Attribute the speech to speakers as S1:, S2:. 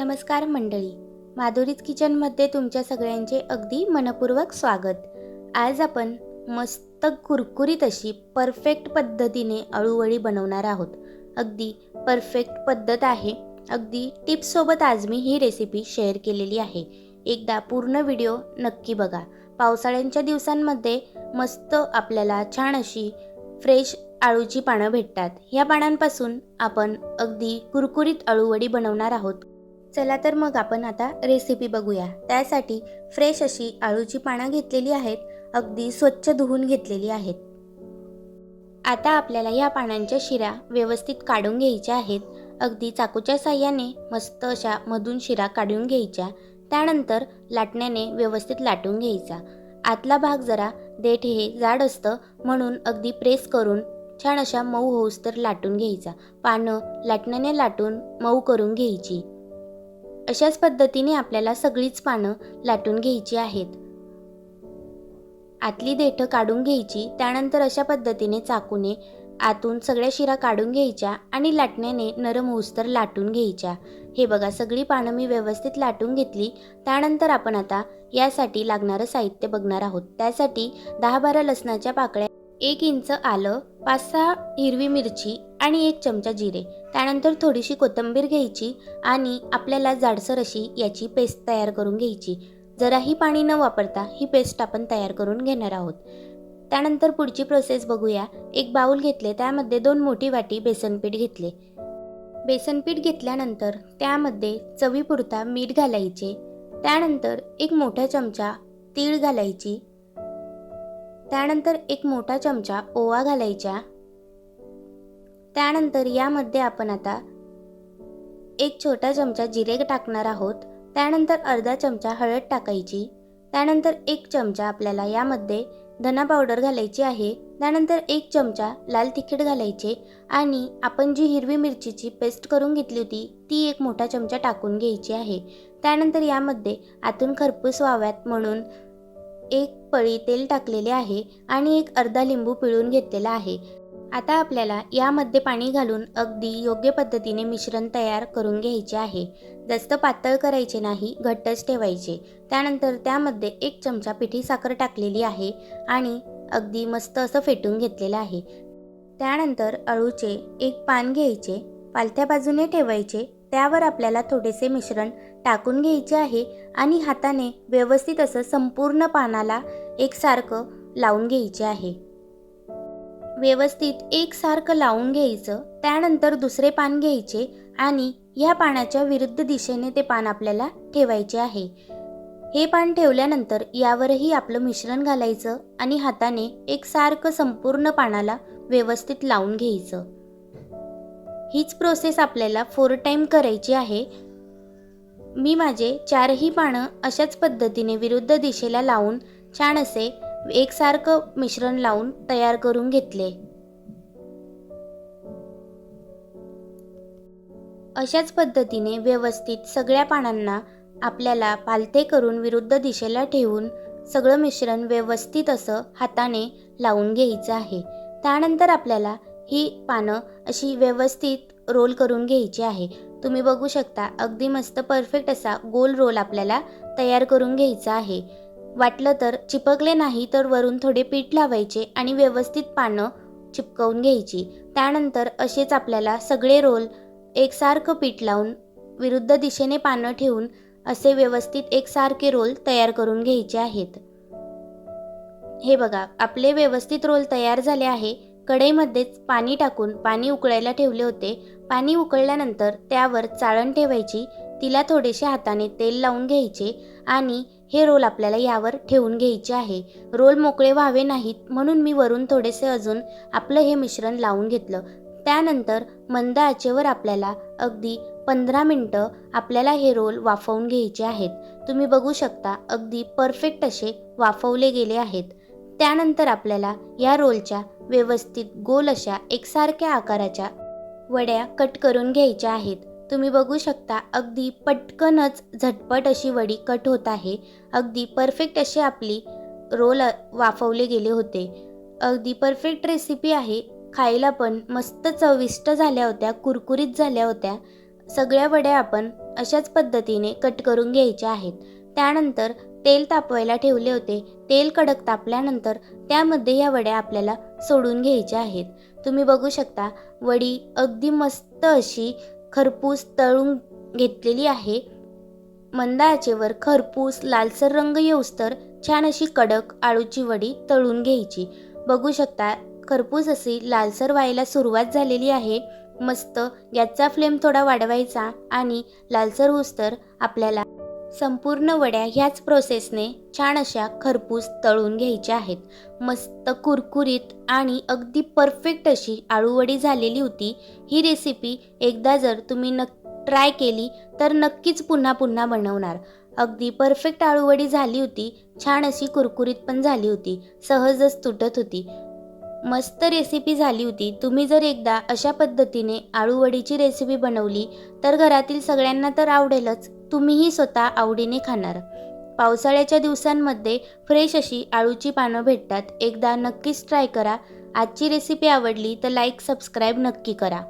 S1: नमस्कार मंडळी. माधुरीज किचनमध्ये तुमच्या सगळ्यांचे अगदी मनपूर्वक स्वागत. आज आपण मस्त कुरकुरीत अशी परफेक्ट पद्धतीने अळूवडी बनवणार आहोत. अगदी परफेक्ट पद्धत आहे. अगदी टिप्ससोबत आज मी ही रेसिपी शेअर केलेली आहे. एकदा पूर्ण व्हिडिओ नक्की बघा. पावसाळ्यांच्या दिवसांमध्ये मस्त आपल्याला छान अशी फ्रेश आळूची पानं भेटतात. या पानांपासून आपण अगदी कुरकुरीत अळूवडी बनवणार आहोत. चला तर मग आपण आता रेसिपी बघूया. त्यासाठी फ्रेश अशी आळूची पानं घेतलेली आहेत. अगदी स्वच्छ धुवून घेतलेली आहेत. आता आपल्याला या पानांच्या शिरा व्यवस्थित काढून घ्यायच्या आहेत. अगदी चाकूच्या साह्याने मस्त अशा मधून शिरा काढून घ्यायच्या. त्यानंतर लाटण्याने व्यवस्थित लाटून घ्यायचा. आतला भाग जरा देठ हे जाड असतं म्हणून अगदी प्रेस करून छान अशा मऊ होऊस तर लाटून घ्यायचा. पानं लाटण्याने लाटून मऊ करून घ्यायची. अशाच पद्धतीने आपल्याला सगळीच पानं लाटून घ्यायची आहेत. आतली देठं काढून घ्यायची त्यानंतर अशा पद्धतीने चाकूने आतून सगळ्या शिरा काढून घ्यायच्या आणि लाटण्याने नरम होऊस्तर लाटून घ्यायच्या. हे बघा सगळी पानं मी व्यवस्थित लाटून घेतली. त्यानंतर आपण आता यासाठी लागणारं साहित्य बघणार आहोत. त्यासाठी दहा बारा लसणाच्या पाकळ्या एक इंच आलं पाच सहा हिरवी मिरची आणि एक चमचा जिरे. त्यानंतर थोडीशी कोथिंबीर घ्यायची आणि आपल्याला जाडसर अशी याची पेस्ट तयार करून घ्यायची. जराही पाणी न वापरता ही पेस्ट आपण तयार करून घेणार आहोत. त्यानंतर पुढची प्रोसेस बघूया. एक बाऊल घेतले त्यामध्ये दोन मोठी वाटी बेसनपीठ घेतले. बेसनपीठ घेतल्यानंतर त्यामध्ये चवीपुरता मीठ घालायचे. त्यानंतर एक मोठा चमचा तीळ घालायची. त्यानंतर एक मोठा चमचा ओवा घालायचा. त्यानंतर यामध्ये आपण आता एक छोटा चमचा जिरे टाकणार आहोत. त्यानंतर अर्धा चमचा हळद टाकायची. त्यानंतर एक चमचा आपल्याला यामध्ये धना पावडर घालायची आहे. त्यानंतर एक चमचा लाल तिखट घालायचे आणि आपण जी हिरवी मिरचीची पेस्ट करून घेतली होती ती एक मोठा चमचा टाकून घ्यायची आहे. त्यानंतर यामध्ये आतून खरपूस व्हाव्यात म्हणून एक पळी तेल टाकलेले आहे आणि एक अर्धा लिंबू पिळून घेतलेला आहे. आता आपल्याला यामध्ये पाणी घालून अगदी योग्य पद्धतीने मिश्रण तयार करून घ्यायचे आहे. जास्त पातळ करायचे नाही घट्टच ठेवायचे. त्यानंतर त्यामध्ये एक चमचा पिठी साखर टाकलेली आहे आणि अगदी मस्त असं फेटून घेतलेलं आहे. त्यानंतर अळूचे एक पान घ्यायचे पालथ्या बाजूने ठेवायचे त्यावर आपल्याला थोडेसे मिश्रण टाकून घ्यायचे आहे आणि हाताने व्यवस्थित असं संपूर्ण पानाला एकसारखं लावून घ्यायचे आहे. व्यवस्थित एकसारखं लावून घ्यायचं त्यानंतर दुसरे पान घ्यायचे आणि ह्या पानाच्या विरुद्ध दिशेने ते पान आपल्याला ठेवायचे आहे. हे पान ठेवल्यानंतर यावरही आपलं मिश्रण घालायचं आणि हाताने एकसारखं संपूर्ण पानाला व्यवस्थित लावून घ्यायचं. हीच प्रोसेस आपल्याला फोर टाईम करायची आहे. मी माझे चारही पानं अशाच पद्धतीने विरुद्ध दिशेला लावून छान असे एकसारखं मिश्रण लावून तयार करून घेतले. अशाच पद्धतीने व्यवस्थित सगळ्या पानांना आपल्याला पालथे करून विरुद्ध दिशेला ठेवून सगळं मिश्रण व्यवस्थित असं हाताने लावून घ्यायचं आहे. त्यानंतर आपल्याला ही पानं अशी व्यवस्थित रोल करून घ्यायची आहे. तुम्ही बघू शकता अगदी मस्त परफेक्ट असा गोल रोल आपल्याला तयार करून घ्यायचा आहे. वाटलं तर चिपकले नाही तर वरून थोडे पीठ लावायचे आणि व्यवस्थित पानं चिपकवून घ्यायची. त्यानंतर असेच आपल्याला सगळे रोल एकसारखं पीठ लावून विरुद्ध दिशेने पानं ठेवून असे व्यवस्थित एकसारखे रोल तयार करून घ्यायचे आहेत. हे बघा आपले व्यवस्थित रोल तयार झाले आहे. कढईमध्येच पाणी टाकून पाणी उकळायला ठेवले होते. पाणी उकळल्यानंतर त्यावर चाळण ठेवायची. तिला थोडेसे हाताने तेल लावून घ्यायचे आणि हे रोल आपल्याला यावर ठेवून घ्यायचे आहे. रोल मोकळे व्हावे नाहीत म्हणून मी वरून थोडेसे अजून आपलं हे मिश्रण लावून घेतलं. त्यानंतर मंद आचेवर आपल्याला अगदी पंधरा मिनटं आपल्याला हे रोल वाफवून घ्यायचे आहेत. तुम्ही बघू शकता अगदी परफेक्ट असे वाफवले गेले आहेत. त्यानंतर आपल्याला या रोलच्या व्यवस्थित गोल अशा एकसारख्या आकाराच्या वड्या कट करून घ्यायच्या आहेत. तुम्ही बघू शकता अगदी पटकनच झटपट अशी वडी कट होत आहे. अगदी परफेक्ट अशी आपली रोल वाफवले गेले होते. अगदी परफेक्ट रेसिपी आहे. खायला पण मस्त चविष्ट झाल्या होत्या कुरकुरीत झाल्या होत्या. सगळ्या वड्या आपण अशाच पद्धतीने कट करून घ्यायच्या आहेत. त्यानंतर तेल तापवायला ठेवले होते. तेल कडक तापल्यानंतर त्यामध्ये या वड्या आपल्याला सोडून घ्यायच्या आहेत. तुम्ही बघू शकता वडी अगदी मस्त अशी खरपूस तळून घेतलेली आहे. मंद आचेवर खरपूस लालसर रंग येऊस्तर छान अशी कडक आळूची वडी तळून घ्यायची. बघू शकता खरपूस अशी लालसर व्हायला सुरुवात झालेली आहे. मस्त गॅसचा फ्लेम थोडा वाढवायचा आणि लालसर उस्तर आपल्याला संपूर्ण वड्या ह्याच प्रोसेसने छान अशा खरपूस तळून घ्यायच्या आहेत. मस्त कुरकुरीत आणि अगदी परफेक्ट अशी आळूवडी झालेली होती. ही रेसिपी एकदा जर तुम्ही नक् ट्राय केली तर नक्कीच पुन्हा पुन्हा बनवणार. अगदी परफेक्ट आळूवडी झाली होती. छान अशी कुरकुरीत पण झाली होती. सहजच तुटत होती. मस्त रेसिपी झाली होती. तुम्ही जर एकदा अशा पद्धतीने आळूवडीची रेसिपी बनवली तर घरातील सगळ्यांना तर आवडेलच. तुम्हीही स्वतः आवडीने खाणार. पावसाळ्याच्या दिवसांमध्ये फ्रेश अशी आळूची पानं भेटतात. एकदा नक्कीच ट्राय करा. आजची रेसिपी आवडली तर लाईक सबस्क्राईब नक्की करा.